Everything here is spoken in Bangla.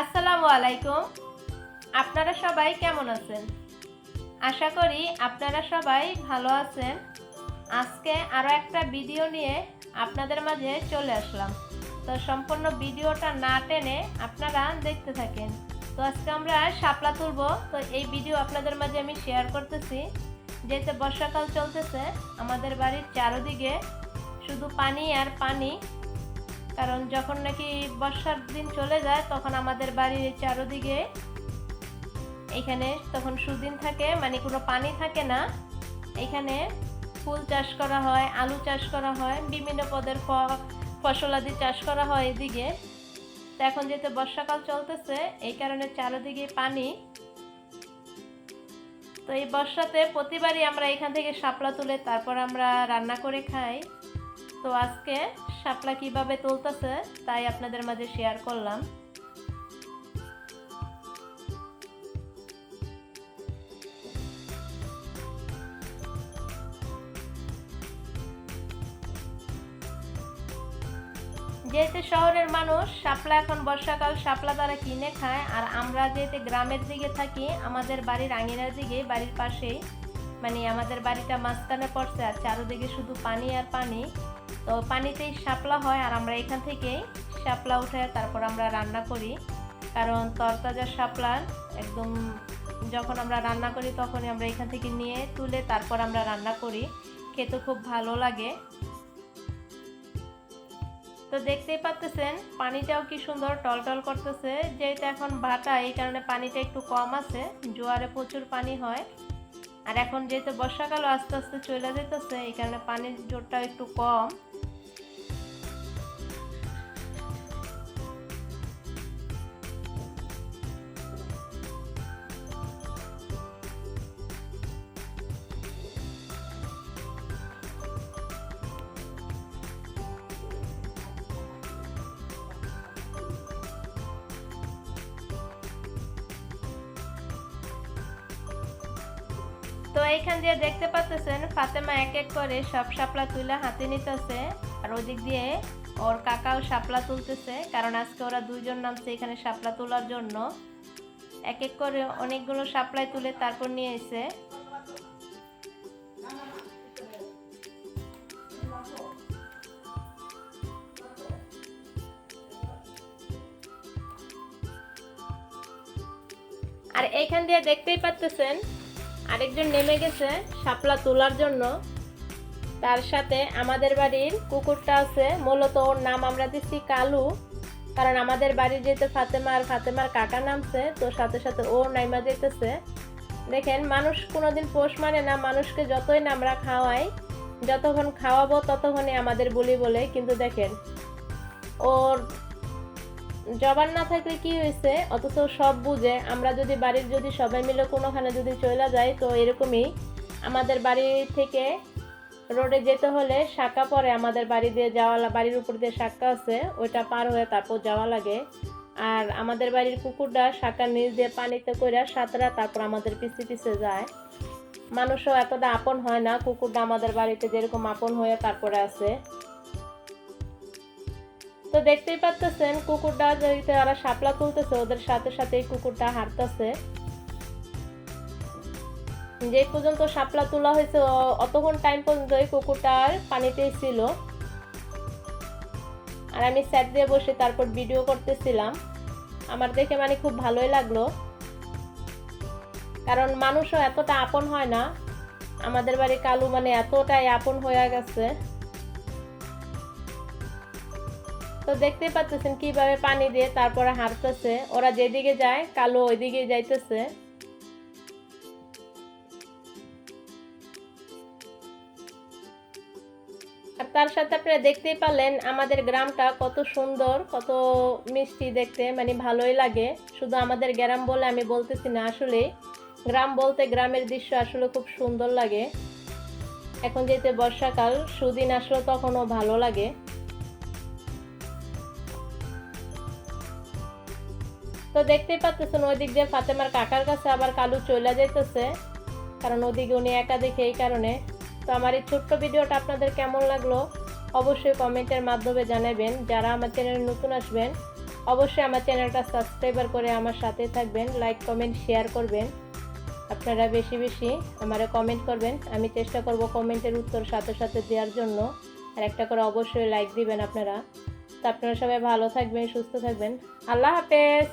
আসসালামু আলাইকুম। আপনারা সবাই কেমন আছেন? আশা করি আপনারা সবাই ভালো আছেন। আজকে আরও একটা ভিডিও নিয়ে আপনাদের মাঝে চলে আসলাম। তো সম্পূর্ণ ভিডিওটা না টেনে আপনারা দেখতে থাকেন। তো আজকে আমরা শাপলা তুলব। তো এই ভিডিও আপনাদের মাঝে আমি শেয়ার করতেছি। যেহেতু বর্ষাকাল চলতেছে, আমাদের বাড়ির চারোদিকে শুধু পানি আর পানি। কারণ যখন নাকি বর্ষার দিন চলে যায়, তখন আমাদের বাড়ির চারোদিকে এখানে তখন সুদিন থাকে মানে কোনো পানি থাকে না। এখানে ফুল চাষ করা হয়, আলু চাষ করা হয়, বিভিন্ন পদের ফ- ফসলাদি চাষ করা হয় এদিকে। তো এখন যেহেতু বর্ষাকাল চলতেছে, এই কারণে চারোদিকে পানি। তো এই বর্ষাতে প্রতিবারই আমরা এখান থেকে শাপলা তুলে তারপর আমরা রান্না করে খাই। তো আজকে শাপলা কীভাবে তুলতেছে, তাই আপনাদের মাঝে শেয়ার করলাম। যেহেতু শহরের মানুষ শাপলা এখন বর্ষাকাল শাপলা তারা কিনে খায়, আর আমরা যেহেতু গ্রামের দিকে থাকি, আমাদের বাড়ির আঙিনার দিকে, বাড়ির পাশেই মানে আমাদের বাড়িটা মাঝখানে পড়ছে আর চারোদিকে শুধু পানি আর পানি। তো পানিতেই শাপলা হয় আর আমরা এখান থেকেই শাপলা উঠে তারপর আমরা রান্না করি। কারণ তরতাজা শাপলার একদম যখন আমরা রান্না করি তখনই আমরা এখান থেকে নিয়ে তুলে তারপর আমরা রান্না করি। খেতে খুব ভালো লাগে। তো দেখতেই পাচ্তেছেন পানিটাও কি সুন্দর টলটল করতেছে। যেহেতু এখন ভাটা, এই কারণে পানিটা একটু কম আছে। জোয়ারে প্রচুর পানি হয়। আর এখন যেহেতু বর্ষাকাল আস্তে আস্তে চলে যেতেছে এই কারণে পানির জোরটাও একটু কম। তো এইখান দিয়ে দেখতে পাচ্ছেন ফাতেমা এক এক করে সব শাপলা তুলে হাতে নিতেছে, আর ওদিক দিয়ে ওর কাকাও শাপলা তুলতেছে, কারণ আজকে ওরা দুইজন নামছে এখানে শাপলা তোলার জন্য। এক এক করে অনেকগুলো শাপলাই তুলে তারপর নিয়ে এসে আর এইখান দিয়ে দেখতেই পাচ্তেছেন আরেকজন নেমে গেছে শাপলা তোলার জন্য। তার সাথে আমাদের বাড়ির কুকুরটা আছে। মূলত ওর নাম আমরা দিচ্ছি কালু, কারণ আমাদের বাড়ির যেহেতু ফাতেমা আর ফাতেমার কাকা নামছে, তো সাথে সাথে ও নাইমা যেতেছে। দেখেন, মানুষ কোনোদিন পোষ মানে না, মানুষকে যতই না আমরা খাওয়াই, যতক্ষণ খাওয়াবো ততক্ষণই আমাদের বলি বলে। কিন্তু দেখেন, ওর জবান না থাকলে কি হয়েছে? অথচ সব বুঝে, আমরা যদি বাড়ির যদি সবাই মিলে কোনোখানে যদি চলে যাই, তো এরকমই আমাদের বাড়ি থেকে রোডে যেতে হলে শাখা পরে আমাদের বাড়ি দিয়ে যাওয়া বাড়ির উপর দিয়ে শাখা আছে, ওইটা পার হয়ে তারপর যাওয়া লাগে। আর আমাদের বাড়ির কুকুরটা শাখার নিচ দিয়ে পানিতে করে সাঁতরা, তারপর আমাদের পিছে পিছে যায়। মানুষও এতটা আপন হয় না, কুকুরটা আমাদের বাড়িতে যেরকম আপন হয়ে তারপরে আছে তো দেখতেই পাচ্ছেন কুকুরটা যেহেতু ওরা শাপলা তুলতেছে, ওদের সাথে সাথে এই কুকুরটা হাঁটতেছে। যে পর্যন্ত শাপলা তোলা হয়েছে অতক্ষণ টাইম পর্যন্ত এই কুকুরটা আর পানিতেই ছিল। আর আমি স্যাট দিয়ে বসে তারপর ভিডিও করতেছিলাম। আমার দেখে মানে খুব ভালোই লাগল। কারণ মানুষও এতটা আপন হয় না। আমাদের বাড়ি কালু মানে এতটাই আপন হয়ে গেছে। তো দেখতেই পাচ্ছেন কীভাবে পানি দিয়ে তারপরে হাঁটতেছে। ওরা যেদিকে যায়, কালো ওইদিকে যাইতেছে। আর তার সাথে আপনারা দেখতেই পারলেন আমাদের গ্রামটা কত সুন্দর, কত মিষ্টি দেখতে মানে ভালোই লাগে। শুধু আমাদের গ্রাম বলে আমি বলতেছি না আসলে। গ্রাম বলতে গ্রামের দৃশ্য আসলে খুব সুন্দর লাগে। এখন যেতে বর্ষাকাল, সুদিন আসলো তখনও ভালো লাগে। তো দেখতেই পাচ্ছেন ওই দিক দিয়ে ফাতেমার কাকার কাছে আবার কালু চলে যাইতেছে, কারণ ওদিকে উনি একা দেখে এই কারণে। তো আমার এই ছোট্ট ভিডিওটা আপনাদের কেমন লাগল অবশ্যই কমেন্টের মাধ্যমে জানাবেন। যারা আমার চ্যানেলে নতুন আসবেন, অবশ্যই আমার চ্যানেলটা সাবস্ক্রাইবার করে আমার সাথে থাকবেন, লাইক, কমেন্ট, শেয়ার করবেন। আপনারা বেশি বেশি আমারে কমেন্ট করবেন। আমি চেষ্টা করব কমেন্টের উত্তর সাথে সাথে দেওয়ার জন্য। আর একটা করে অবশ্যই লাইক দিবেন আপনারা। তো আপনারা সবাই ভালো থাকবেন, সুস্থ থাকবেন। আল্লাহ হাফেজ!